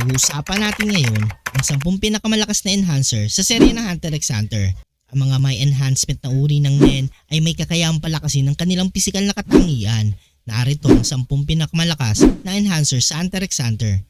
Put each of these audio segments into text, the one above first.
Pag-uusapan natin ngayon ang 10 pinakamalakas na enhancer sa serye ng Hunter x Hunter. Ang mga may enhancement na uri ng NEN ay may kakayahang palakasin ng kanilang pisikal na katangian. Narito ang 10 pinakamalakas na enhancer sa Hunter x Hunter.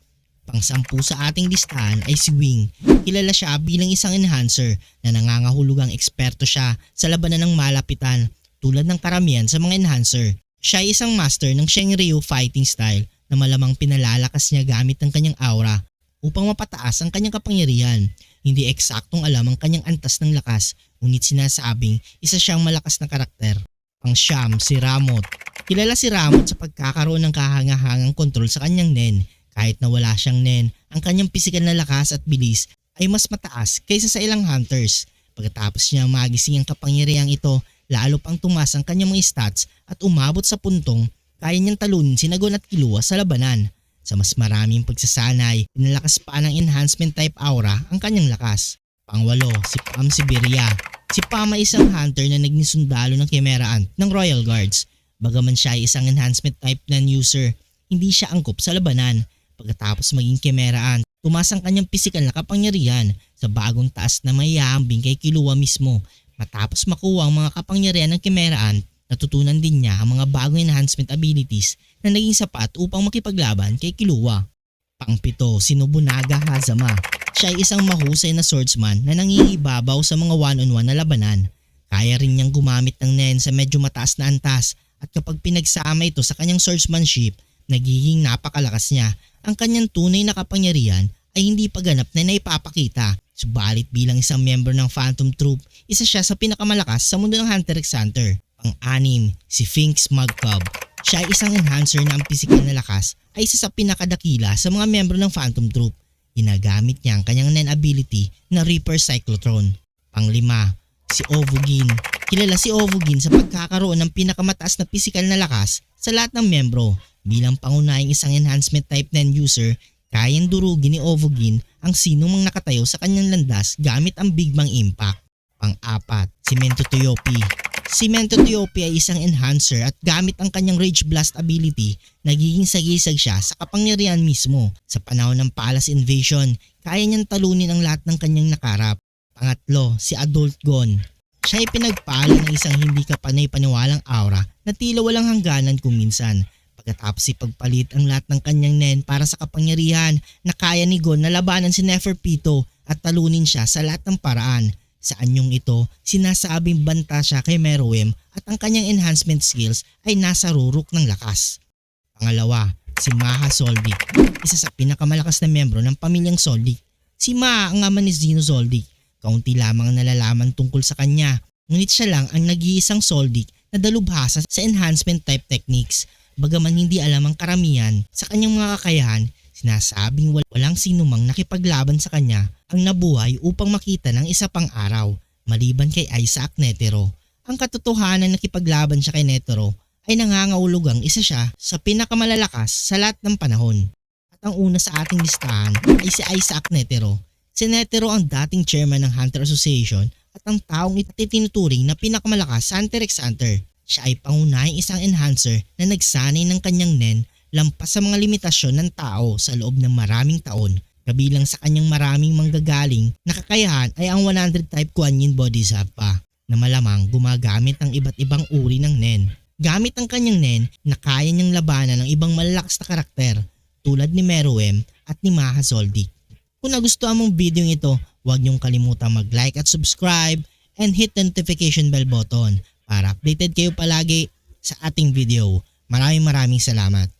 Pang-sampu sa ating listahan ay si Wing. Kilala siya bilang isang enhancer na nangangahulugang eksperto siya sa labanan ng malapitan tulad ng karamihan sa mga enhancer. Siya ay isang master ng Shenryu fighting style na malamang pinalalakas niya gamit ang kanyang aura upang mapataas ang kanyang kapangyarihan. Hindi eksaktong alam ang kanyang antas ng lakas, ngunit sinasabing isa siyang malakas na karakter. Pang siyam, si Ramot. Kilala si Ramot sa pagkakaroon ng kahangahangang kontrol sa kanyang nen. Kahit na wala siyang nen, ang kanyang pisikal na lakas at bilis ay mas mataas kaysa sa ilang hunters. Pagkatapos niya magising ang kapangyarihang ito, lalo pang tumas ang kanyang mga stats at umabot sa puntong kaya niyang talunin si Nagon at Kilua sa labanan. Sa mas maraming pagsasanay, pinalakas pa ng enhancement type aura ang kanyang lakas. Pangwalo, si Pam Siberia. Si Pam ay isang hunter na naging sundalo ng Chimera Ant ng Royal Guards. Bagaman siya ay isang enhancement type na user, hindi siya angkop sa labanan. Pagkatapos maging Chimera Ant, tumas ang kanyang pisikal na kapangyarihan sa bagong taas na mayahambing kay Kilua mismo. Matapos makuha ang mga kapangyarihan ng Chimera Ant, natutunan din niya ang mga bagong enhancement abilities na naging sapat upang makipaglaban kay Kilua. Pangpito, si Nobunaga Hazama. Siya ay isang mahusay na swordsman na nangingibabaw sa mga one-on-one na labanan. Kaya rin niyang gumamit ng nen sa medyo mataas na antas at kapag pinagsama ito sa kanyang swordsmanship, nagiging napakalakas niya. Ang kanyang tunay na kapangyarihan ay hindi paganap na naipapakita. Subalit bilang isang member ng Phantom Troop, isa siya sa pinakamalakas sa mundo ng Hunter x Hunter. Pang-anim, si Finks Magcub. Siya ay isang enhancer na ang pisikal na lakas ay isa sa pinakadakila sa mga membro ng Phantom Troop. Ginagamit niya ang kanyang nen ability na Reaper Cyclotron. Panglima, si Ovugin. Kilala si Ovugin sa pagkakaroon ng pinakamataas na pisikal na lakas sa lahat ng membro. Bilang pangunahing isang enhancement type nen user, kayang durugin ni Ovugin ang sinumang nakatayo sa kanyang landas gamit ang Big Bang Impact. Pang-apat, si Mento Toyopi. Si Mento Toyopi ay isang enhancer at gamit ang kanyang Rage Blast ability, nagiging sagisag siya sa kapangyarihan mismo. Sa panahon ng Palace Invasion, kaya niyang talunin ang lahat ng kanyang nakarap. Pangatlo, si Adult Gon. Siya ay pinagpala ng isang hindi kapanay-paniwalang aura na tila walang hangganan kung minsan. Pagkatapos ipagpalit ang lahat ng kanyang nen para sa kapangyarihan na kaya ni Gon na labanan si Neferpito at talunin siya sa lahat ng paraan. Sa anyong ito, sinasabing banta siya kay Meruem at ang kanyang enhancement skills ay nasa rurok ng lakas. Pangalawa, si Maha Soldik, isa sa pinakamalakas na membro ng pamilyang Soldik. Si Maha ang ama ni Zeno Soldik. Kaunti lamang ang nalalaman tungkol sa kanya, ngunit siya lang ang nag-iisang Soldik na dalubhasa sa enhancement type techniques. Bagaman hindi alam ang karamihan sa kanyang mga kakayahan, sinasabing wal- walang sinumang nakipaglaban sa kanya ang nabuhay upang makita ng isa pang araw maliban kay Isaac Netero. Ang katotohanan na nakipaglaban siya kay Netero ay nangangahulugang isa siya sa pinakamalalakas sa lahat ng panahon. At ang una sa ating listahan ay si Isaac Netero. Si Netero ang dating chairman ng Hunter Association at ang taong ititinuturing na pinakamalakas sa Hunter x Hunter. Siya ay pangunahing isang enhancer na nagsanay ng kanyang nen lampas sa mga limitasyon ng tao sa loob ng maraming taon. Kabilang sa kanyang maraming manggagaling na kakayahan ay ang 100 type Kuan Yin Bodhisattva na malamang gumagamit ng iba't ibang uri ng nen. Gamit ang kanyang nen na kaya niyang labanan ng ibang malalakas na karakter tulad ni Meruem at ni Maha Zoldyck. Kung nagustuhan mong video ito, huwag niyong kalimutan mag-like at subscribe and hit the notification bell button para updated kayo palagi sa ating video. Maraming maraming salamat.